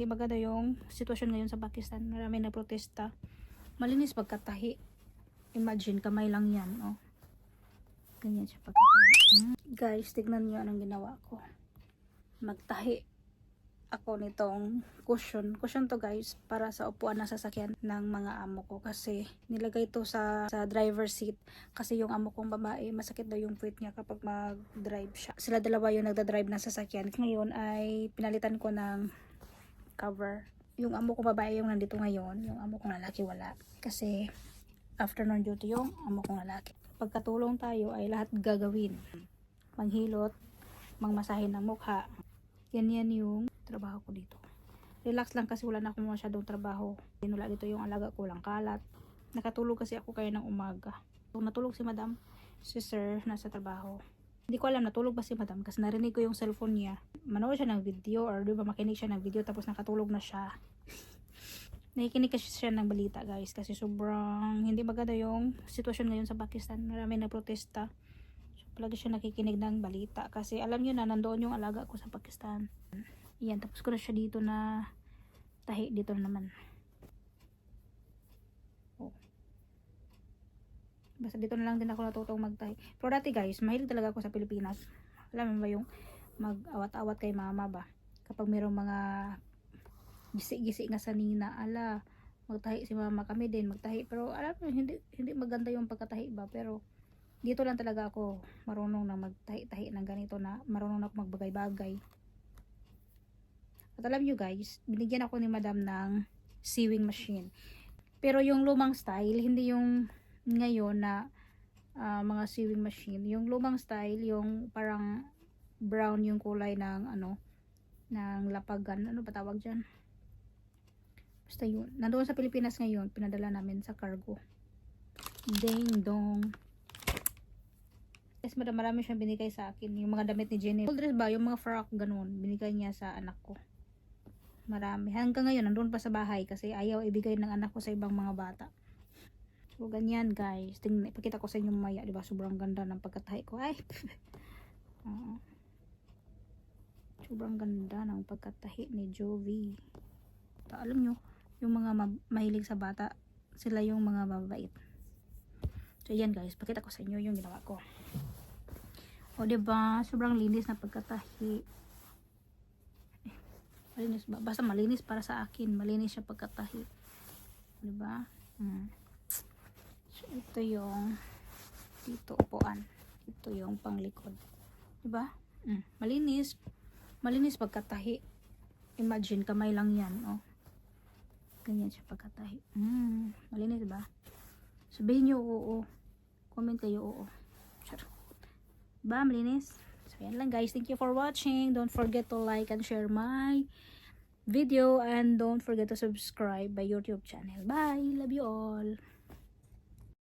hindi maganda yung sitwasyon ngayon sa Pakistan. Marami na protesta. Malinis pagkatahi. Imagine, kamay lang yan, oh. Ganyan siya pagkatahi. Hmm. Guys, tignan niyo anong ginawa ko. Magtahi ako nitong cushion. Cushion to guys, para sa upuan ng sasakyan ng mga amo ko. Kasi nilagay to sa, sa driver seat. Kasi yung amo kong babae, masakit daw yung puwit niya kapag mag-drive siya. Sila dalawa yung nagda-drive ng sasakyan. Ngayon ay pinalitan ko ng cover. Yung amo kong babae yung nandito ngayon. Yung amo kong lalaki wala. Kasi afternoon duty yung amo kong lalaki. Pagkatulong tayo ay lahat gagawin. Manghilot, mangmasahin ng mukha. Yan yan yung trabaho ko dito. Relax lang kasi wala na akong masyadong trabaho. Wala dito yung alaga ko lang kalat. Nakatulog kasi ako kaya ng umaga. Kung natulog si madam, si sir nasa trabaho. Hindi ko alam natulog ba si madam kasi narinig ko yung cellphone niya. Manood siya ng video or di ba makinig siya ng video tapos nakatulog na siya. Nakikinig kasi siya ng balita guys kasi sobrang hindi maganda yung sitwasyon ngayon sa Pakistan. Marami na protesta. So, palagi siya nakikinig ng balita kasi alam niyo na nandoon yung alaga ko sa Pakistan. Yan, tapos ko na siya dito na tahi dito na naman. Oh. Basta dito na lang din ako natutong magtahi. Pero dati guys, mahilig talaga ako sa Pilipinas. Alam mo ba yung mag-awat-awat kay mama ba? Kapag mayroong mga gisi-gisi nga sa nina, ala, magtahi si mama kami din, magtahi. Pero alam mo, hindi, hindi maganda yung pagkatahi ba? Pero dito lang talaga ako marunong na magtahi-tahi ng ganito na marunong na ako magbagay-bagay. At alam nyo guys, binigyan ako ni madam ng sewing machine. Pero yung lumang style, hindi yung ngayon na ah, mga sewing machine. Yung lumang style, yung parang brown yung kulay ng ano, ng lapagan. Ano ba tawag dyan? Basta yun. Nandoon sa Pilipinas ngayon, pinadala namin sa cargo. Ding dong. Yes, madam, marami siyang binigay sa akin. Yung mga damit ni Jenny. Full dress ba? Yung mga frock, ganun. Binigay niya sa anak ko. Marami. Hanggang ngayon, nandun pa sa bahay kasi ayaw ibigay ng anak ko sa ibang mga bata. So, ganyan guys. Tingnan, ipakita ko sa inyo mamaya. Diba? Sobrang ganda ng pagkatahi ko. Ay! Oo. Sobrang ganda ng pagkatahi ni Jovi. Ta- Alam nyo, yung mga ma- mahilig sa bata, sila yung mga mabait. So, yan guys. Pakita ko sa inyo yung ginawa ko. O, diba? Sobrang linis na pagkatahi. Eh, Malinis ba? Basta malinis para sa akin. Malinis siya pagkatahi. Diba? Hmm. So, ito yung dito upuan. Ito yung panglikod. Diba? Hmm. Malinis. Malinis pagkatahi. Imagine, kamay lang yan. Oh. Ganyan siya pagkatahi. Hmm. Malinis ba? Sabihin nyo oo. Comment kayo oo. Sure. Ba, malinis? So, yan lang guys. Thank you for watching. Don't forget to like and share my video. And don't forget to subscribe my YouTube channel. Bye! Love you all!